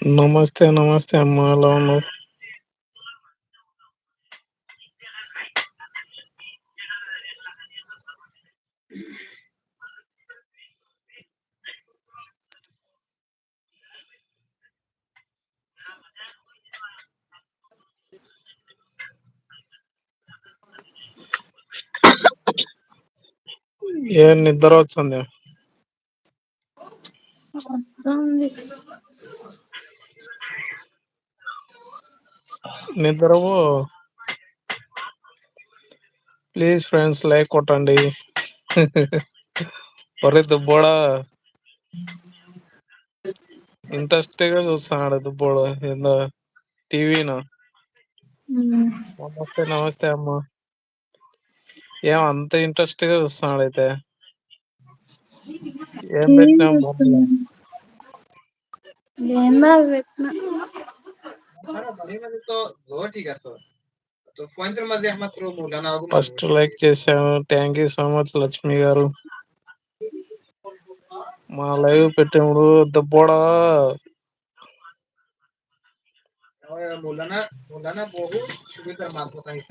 నమస్తే నమస్తే అమ్మా ఎలా ఉన్నావు ఏ నిద్ర వచ్చింది వస్తుంది నిద్రవో ప్లీజ్ ఫ్రెండ్స్ లైక్ కొట్టండి. ఒరే దుబ్బోడా. ఇంట్రెస్ట్గా చూస్తున్నాడు దుబ్బోడు. ఏందో టీవీను? నమస్తే నమస్తే అమ్మా. ఏం అంత ఇంట్రెస్ట్గా చూస్తున్నాడు అయితే? ఏం పెట్టినా? ఫస్ట్ లైక్ చేశాను. Thank you so much Lakshmi garu. మా లైవ్ పెట్టినప్పుడు దుబ్బోడా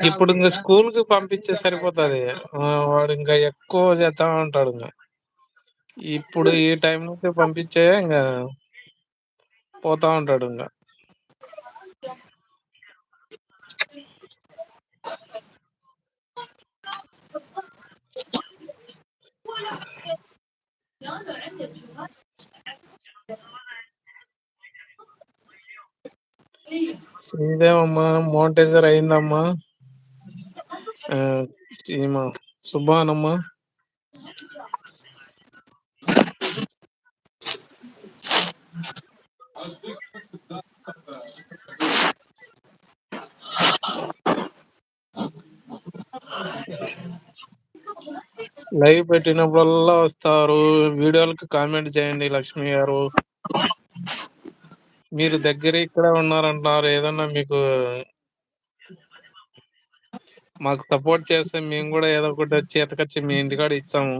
ఇప్పుడు ఇంకా స్కూల్కి పంపించే సరిపోతుంది. వాడు ఇంకా ఎక్కువ చేస్తా ఉంటాడు ఇంకా. ఇప్పుడు ఈ టైం నుంచి పంపించే ఇంకా పోతా ఉంటాడు ఇంకా. శ్రీదేవమ్మా మోనిటైజర్ అయిందమ్మా ఆ, ఈమె సుబ్బానమ్మా లైవ్ పెట్టినప్పుడల్లా వస్తారు. వీడియోలకు కామెంట్ చేయండి లక్ష్మి గారు. మీరు దగ్గర ఇక్కడ ఉన్నారంటున్నారు. ఏదన్నా మీకు మాకు సపోర్ట్ చేస్తే మేము కూడా ఏదో ఒకటి చేతకొచ్చి మీ ఇంటికాడ ఇచ్చాము.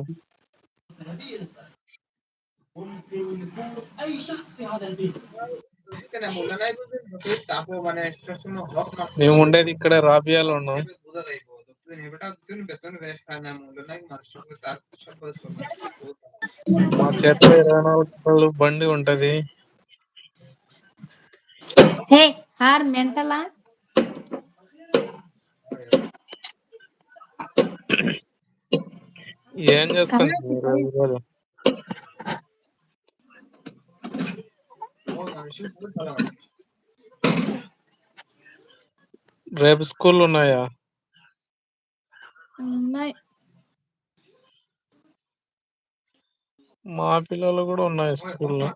మేము ఉండేది ఇక్కడ రాబియాలో ఉన్నాం. మా చేతిలో ఇరవై నాలుగు బండి ఉంటది. హే హార్ మెంటలా ఏం చేసుకుంటారు మీరు ఈరోజు? రేపు స్కూల్ ఉన్నాయా? ఉన్నాయి. మా పిల్లలు కూడా ఉన్నాయి స్కూల్లో.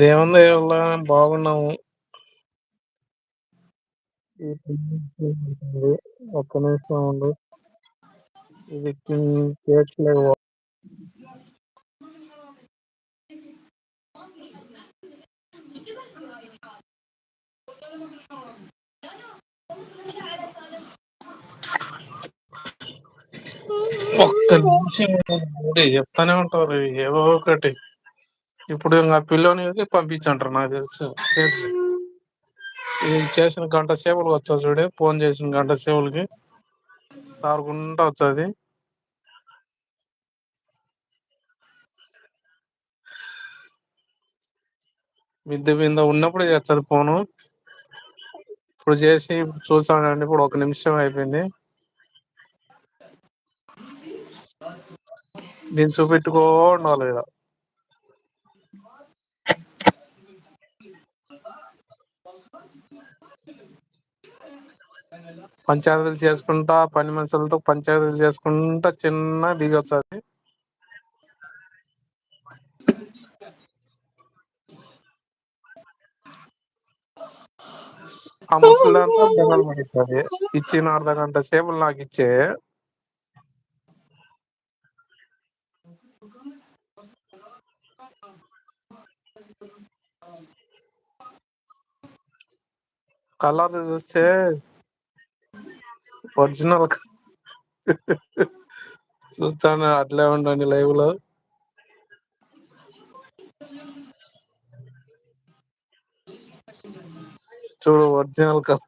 దేవుని దయ వల్ల బాగున్నాము. ఒక్క నిమిషం ఉంది ఇది కేట్లేదు ఒక్క నిమిషం చెప్తానే ఉంటారు. ఏవో ఒకటి. ఇప్పుడు ఇంకా పిల్లోని పంపించంటారు నాకు తెలుసు. ఇది చేసిన గంట సేపులు వచ్చా చూడే. ఫోన్ చేసిన గంట సేపులకి తారుకుంటా వచ్చేది మిద్దె మీద ఉన్నప్పుడే చేస్తుంది ఫోను. ఇప్పుడు చేసి ఇప్పుడు చూసానండి ఇప్పుడు ఒక నిమిషం అయిపోయింది. దీన్ని చూపెట్టుకో ఉండాలి ఈడ పంచాయతీలు చేసుకుంటా పని మనుషులతో పంచాయతీలు చేసుకుంటా చిన్న దిగి వచ్చాది ఆ ముసలి దండలు పడుతుంది ఇచ్చిన అర్ధ గంట సేపులు నాకు ఇచ్చే కలర్ చూస్తే ఒరిజినల్ చూస్తాను అట్లే ఉండండి లైవ్లో చూడు ఒరిజినల్ క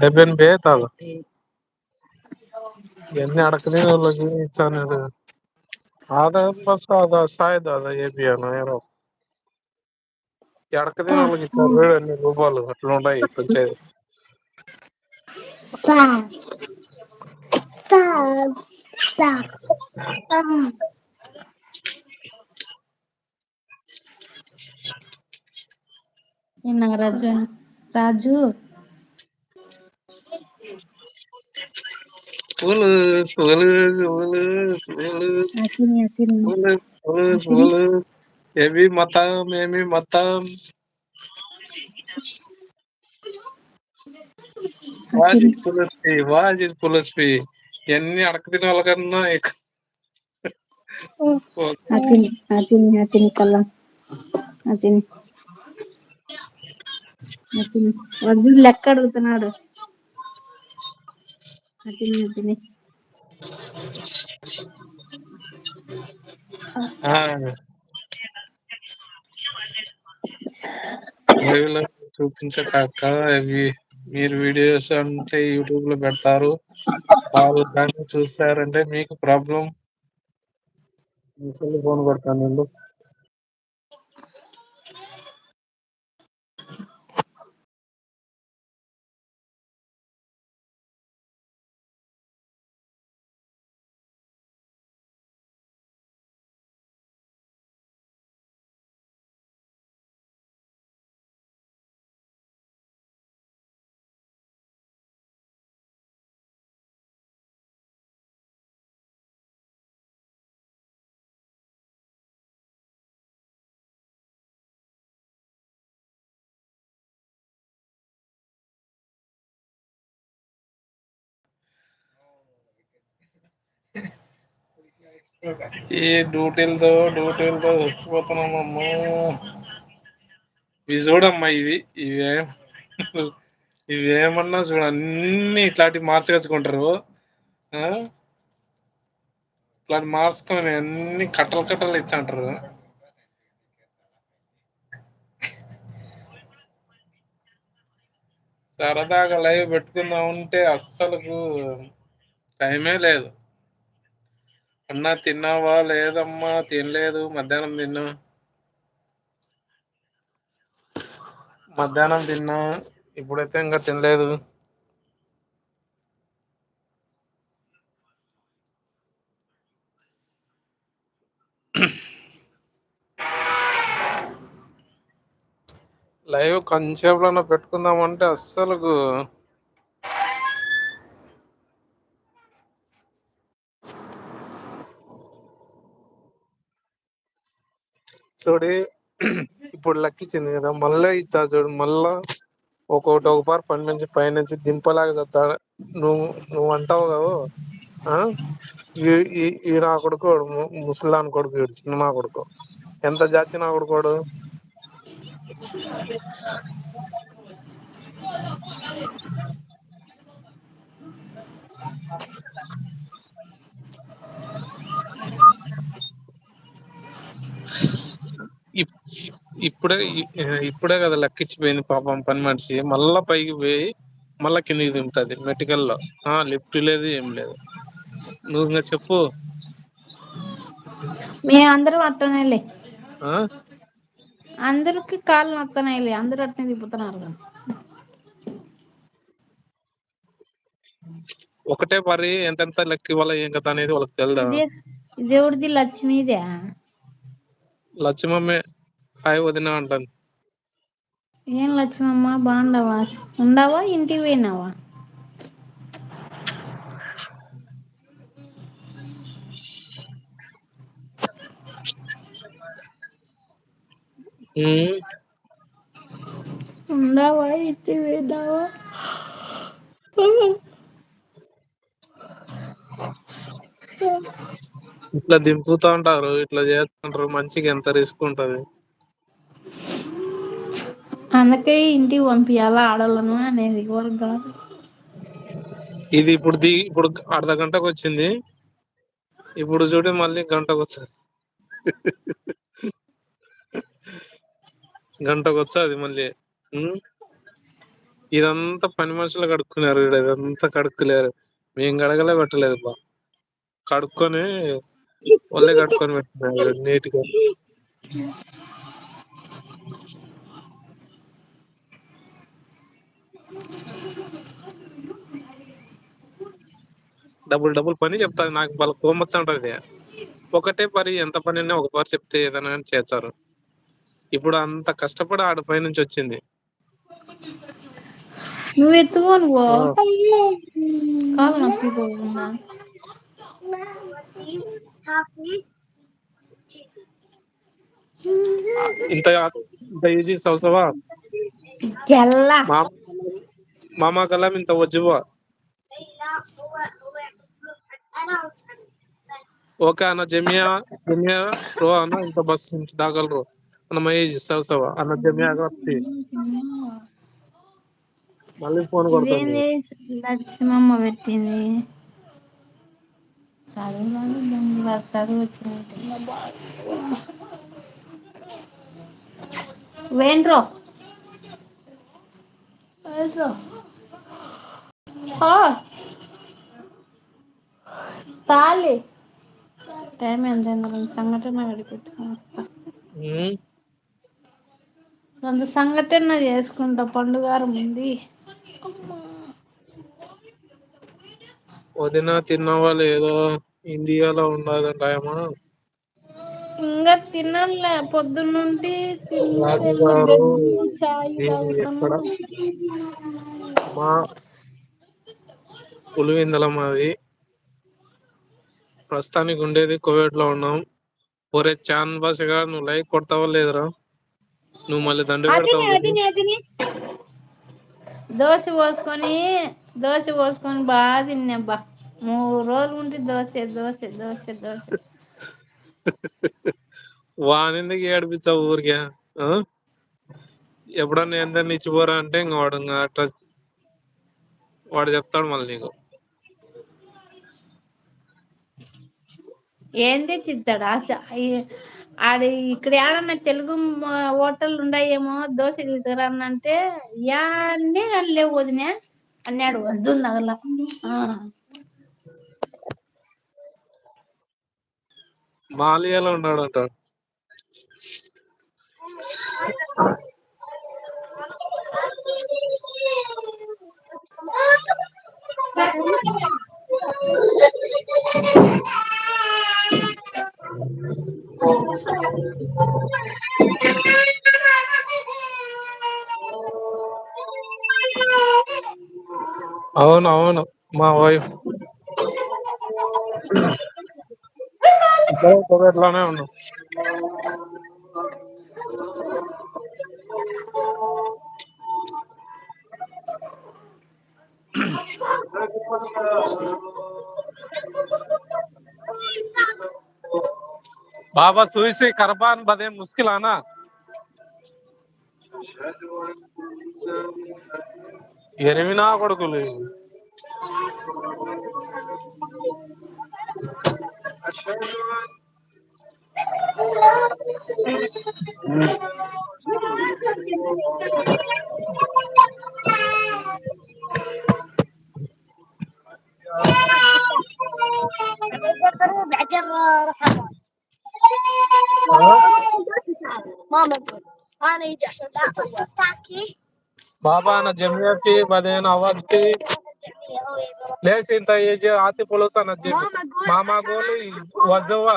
లెవెన్ బే తాగు ఎన్ని అడకనే వాళ్ళకి ఇచ్చాను ఆధార్ ఫస్ట్ ఏరో. ఎడక తినోళ్ళకి ఇచ్చారు అన్ని రూపాయలు అట్లా ఉన్నాయి పంచాయతీ నిన్న రాజు రాజు పూలు పూలు పూలు పూలు అతిని అతిని పూలు పూలు అతిని పూలు ఏవి మతం ఏమి మతం అతిని వాజీ పులస్వి వాజీ పులస్వి ఎన్ని అడక తినే వాళ్ళకన్నా ఎక్కు అతిని అతిని అతిని కళ్ళం అతిని. అతిని. అర్జున్ లెక్క అడుగుతున్నాడు. అతిని అతిని. అవి. మీరు వీడియోస్ అంటే యూట్యూబ్లో పెడతారు. వాళ్ళు దాన్ని చూస్తారంటే మీకు ప్రాబ్లం మీ ఫోన్ కొడతాను ఈ డ్యూటీలతో డ్యూటీలతో చచ్చిపోతున్నామమ్మో. ఇవి చూడమ్మా ఇవి ఇవే ఇవేమన్నా చూడ అన్ని ఇట్లాంటివి మార్చకచ్చుకుంటారు ఆ? ఇట్లాంటి మార్చుకొని అన్ని కట్టలు కట్టలు ఇచ్చంటారు. సరదాగా లైవ్ పెట్టుకుందాం ఉంటే అస్సలకు టైమే లేదు. అన్నా తిన్నావా? లేదమ్మా తినలేదు. మధ్యాహ్నం తిన్నా. మధ్యాహ్నం తిన్నా. ఇప్పుడైతే ఇంకా తినలేదు. లైవ్ కొంచేపులన్నా పెట్టుకుందామంటే అస్సలు చూడు ఇప్పుడు లక్కిచ్చింది కదా మళ్ళా ఇచ్చా చూడు మళ్ళా ఒక్కొక్కటి ఒక పార్ పని నుంచి పై నుంచి దింపలేక నువ్వు నువ్వు అంటావు కావు ఆ? ఈ నా కొడుకు ముసలిదాని కొడుకు ఈడు కొడుకు. ఎంత జాతి నా కొడుకు ఇప్పుడే ఇప్పుడే కదా లెక్కిచ్చిపోయింది పాపం పని మనిషి. మళ్ళా పైకి పోయి మళ్ళా కిందికి దింపుతుంది మెటికల్లో ఆ లిఫ్ట్ లేదు ఏం లేదు. నువ్వు ఇంకా చెప్పు. మేము అందరం అట్టనేలే ఆ? అందరికి కాళ్ళు నొత్తన్నాయిలే అందరు అట్నే తిప్పుతున్నారు ఒకటే పరి ఎంతెంత లెక్క ఇవ్వాల ఏం కథ అనేది వాళ్ళకి తెలుదా? ఇదే ఇదేవుడిది లక్ష్మీదే. లక్ష్మమ్మే. హాయ్ వదిన అంటుంది. ఏం లక్ష్మమ్మ బాగుండవా? ఉండావా? ఇంటికి పోయినావా? ఉండావా? ఇంటికి పోయినావా? ఇట్లా దింపుతా ఉంటారు. ఇట్లా చేస్తుంటారు. మంచిగా ఎంత రిస్క్ ఉంటది. అందుకే ఇంటికి పంపించాలా ఆడోళ్ళను అనేది కాదు. ఇది ఇప్పుడు దిగి ఇప్పుడు అర్ధ గంటకు వచ్చింది. ఇప్పుడు చూడు మళ్ళీ గంటకు వస్తది. గంటకు వచ్చది మళ్ళీ. ఇదంతా పని మనుషులు కడుక్కున్నారు ఈడ ఇదంతా కడుక్కలేరు. మేము కడగలే పెట్టలేదు బా. కడుక్కొని వాళ్ళే కడుక్కొని నీట్ నీట్గా. డబుల్ డబుల్ పని చెప్తాది నాకు బలే కోపం వస్తుంటది ఒకటే పరి ఎంత పని ఉన్నా ఒక పరి చెప్తే ఏదైనా చేస్తారు. ఇప్పుడు అంత కష్టపడి ఆడ పై నుంచి వచ్చింది. నువ్వు ఎత్తుకొని ఇంత ఇంత తెల్ల మా మామా గలాం ఇంత వజ్జువా ఓకే అన్న జమియా జమియా రో అన్న ఇంత బస్ నుంచి దాగలరు. అన్న మహేష్ సవ సవ. అన్న జమియా అగప్తి మళ్ళీ ఫోన్ కొడుతుంది లక్ష్మమ్మ పెట్టింది. చదువు చదువు వచ్చిన వేండ్రు. పా తాలి. టైం ఎంత అయిందో? సంఘటన గడిపెట్టు ఉమ్. కొంత సంఘటన చేసుకుంటా. పండుగారం ఉంది. వదిన తిన్నావా లేదో ఇండియాలో ఉన్నది టైము ఇంగా తినాలే. మా పులివెందుల మాది. ప్రస్తుతానికి ఉండేది కువైట్లో ఉన్నాం. ఒరే చాన్ భాషగా నువ్వు లైక్ కొడతావ లేదురా? నువ్వు మళ్ళీ దండు పెడతావు దోశ పోసుకొని దోశ పోసుకొని బాగా తిన్నాబ్బా. మూడు రోజులు ఉంటే దోసె దోసె దోసె దోసె వానిందుకు ఏడిపించావు ఊరికే? ఎప్పుడన్నా ఏందన్నా ఇచ్చిపోరా అంటే ఇంక వాడు ఇంగ అట్ట వాడు చెప్తాడు మళ్ళీ నీకు. ఏం తెచ్చిస్తాడు ఆశ? ఆడ ఇక్కడ ఏడన్నా తెలుగు హోటల్ ఉండయేమో దోశ తీసుకురమ్మంటే అంటే యాన్నే గాని లేవు వదిన అన్నాడు వద్దు నగల ఆ. మాలియాలో ఉన్నాడంట. అవును అవును మా వైఫ్ ఇద్దరం కువైట్ లోనే ఉన్నాం బాబా సూయిసి కరపాన్ బదే ముశ్కిలానా ఎనిమి నా కొడుకులు ఆ ماما تقول انا يجي బాబాన జమియాకి బదేన అవ్వకి లేచింత ఏజే ఆతి పొలస అన్న చెప్పి మామా గోలు వద్దవ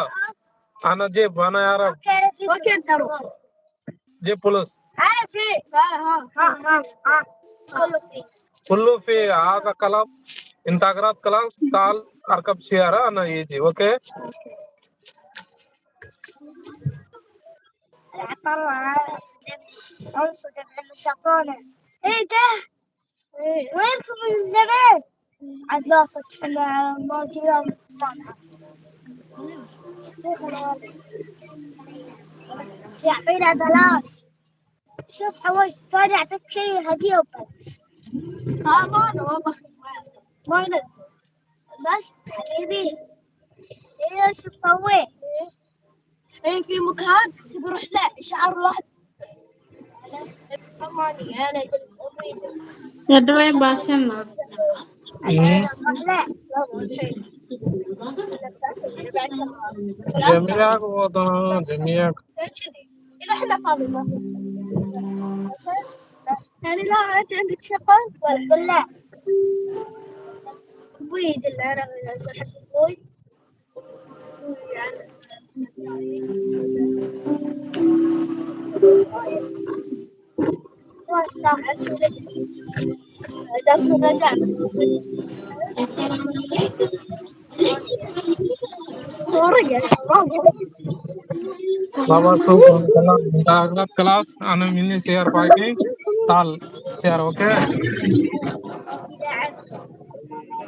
అన్న జే బనయార జే పొలస్ కుల్లు ఫీ ఆగ కలం ఇంత అగరాత్ కలం తాల్ అర్కబ్ చేయారా అన్న ఏజీ ఓకే عطلنا انصدم لما شافونا إيه ده وينكم من زمان عاد لا صدحنا موت يوم يعطينا بلاش شوف حوش ثاني اعطيك شيء هديه وبلاش ها ما أنا ما باخذ ما بس حبيبي إيش مسوي؟ يعني في مكان بروح له شعر واحد. يا دوي باسم جميعك وطن جميعك إذا إحنا فاضي يعني لا أنت عندك شقة ولا لا. بيد العربي أحب أبوي. يعني बाबा तो अगला क्लास आना मिलने शेयर पाके ताल शेयर ओके।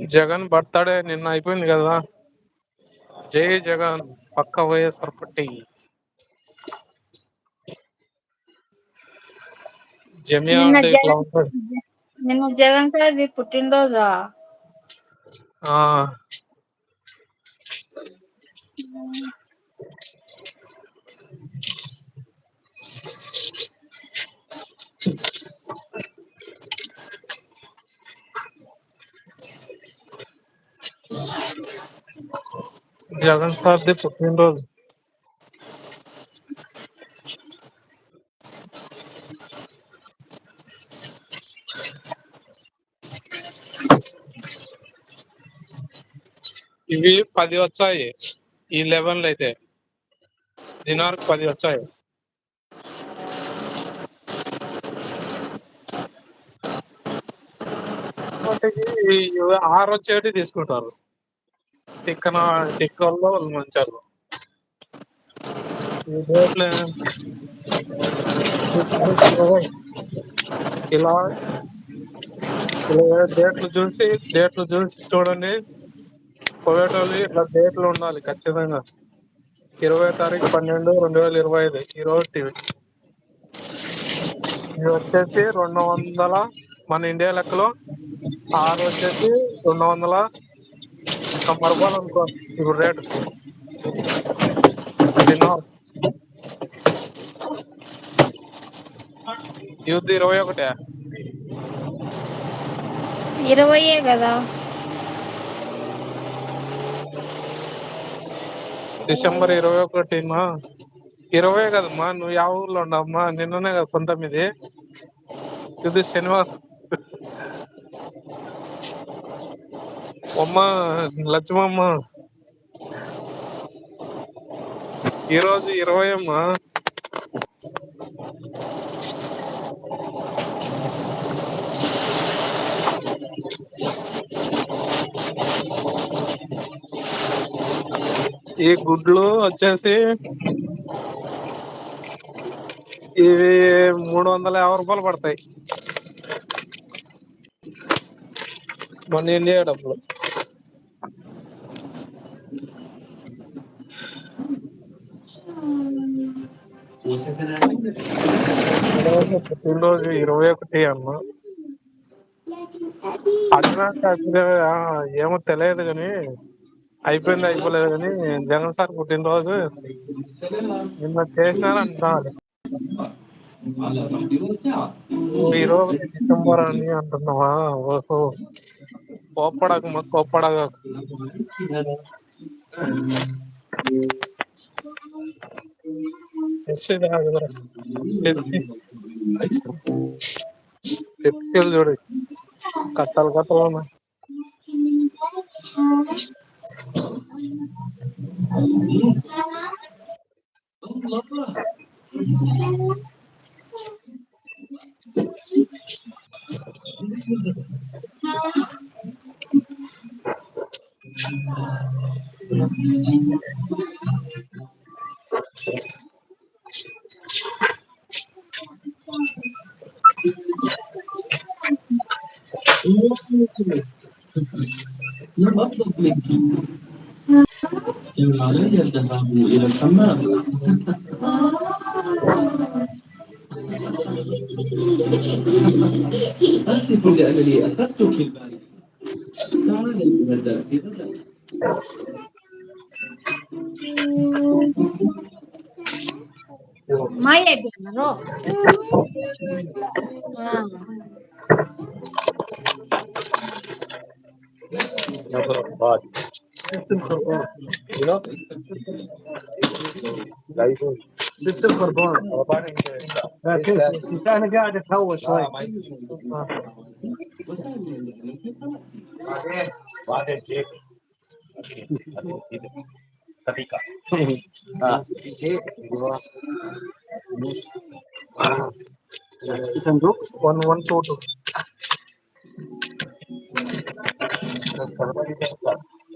జగన్ బర్త్డే నిన్న అయిపోయింది కదా. జై జగన్ పక్క వైఎస్ఆర్ పట్టి జమియా నిన్న అంటే ఇట్లా జగన్ ఉంటుంది? నిన్న జగన్ గారిది పుట్టినరోజా? ఆ, జగన్ సార్ది పుట్టినరోజు ఇవి పది వచ్చాయి. ఈ లెవెన్ అయితే. దినార్కి పది వచ్చాయి. ఆరు వచ్చేటి తీసుకుంటారు. టిక్కన టిక్కల్లో వాళ్ళు ఉంచారు ఈ డేట్లు ఇలా డేట్లు చూసి డేట్లు చూసి చూడండి. పోయేటోళ్ళు ఇట్లా డేట్లు ఉండాలి ఖచ్చితంగా. ఇరవై తారీఖు పన్నెండు రెండు వేల ఇరవై ఐదు ఈ రోజు టీవీ. ఇది వచ్చేసి రెండు వందల మన ఇండియా లెక్కలో ఆరు వచ్చేసి రెండు వందల తొంభై రూపాయలు అనుకో ఇప్పుడు రేటు యూత్ ఇరవై ఒకటే ఇరవయే కదా డిసెంబర్ ఇరవై ఒకటినా ఇరవై కదమ్మా నువ్వు యా ఊర్లో ఉండవమ్మా నిన్ననే కదా పంతొమ్మిది ఇది శనివారం అమ్మ లక్ష్మమ్మ ఈరోజు ఇరవై అమ్మా ఈ గుడ్లు వచ్చేసి ఇవి మూడు వందల యాభై రూపాయలు పడతాయి. మన ఇండియా డబ్బులు. పుట్టినరోజు ఇరవై ఒకటి అన్న. ఏమో తెలియదు కానీ అయిపోయింది అయిపోలేదు కానీ జగన్ సార్ పుట్టినరోజు నిన్న చేసినారు అంటున్నారు ఈ రోజు డిసెంబర్ అని అంటున్నావా? ఓహో. కోప్పడకు మా కోప్పడక పెప్సీ తాగుదురా. పెప్సీ పెప్సీలు చూడు కట్టలు కట్టలు ఉన్నాయి الذهاب إلى الحمام آسف لأنني أخذتك البارحة تعالي غدا غدا ما يقدر روح نظرة بعد هنا سيستم خربان أنا قاعد اتهوى شوي بعدين بعدين كيف طريقة صندوق 1122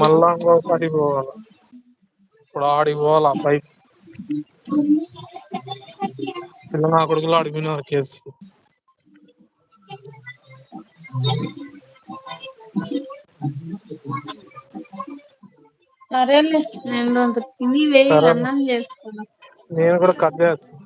మళ్ళా ఇంకొకటి పోవాల? ఇప్పుడు ఆడికి పోవాలా? పైకి. పిల్ల నా కొడుకులు ఆడిపోయినారు కేఎఫ్సి. సరేలే. నేను కొంచెం తిని వేయి సరే. అన్నం చేసుకున్నా. నేను కూడా కట్ చేస్తాను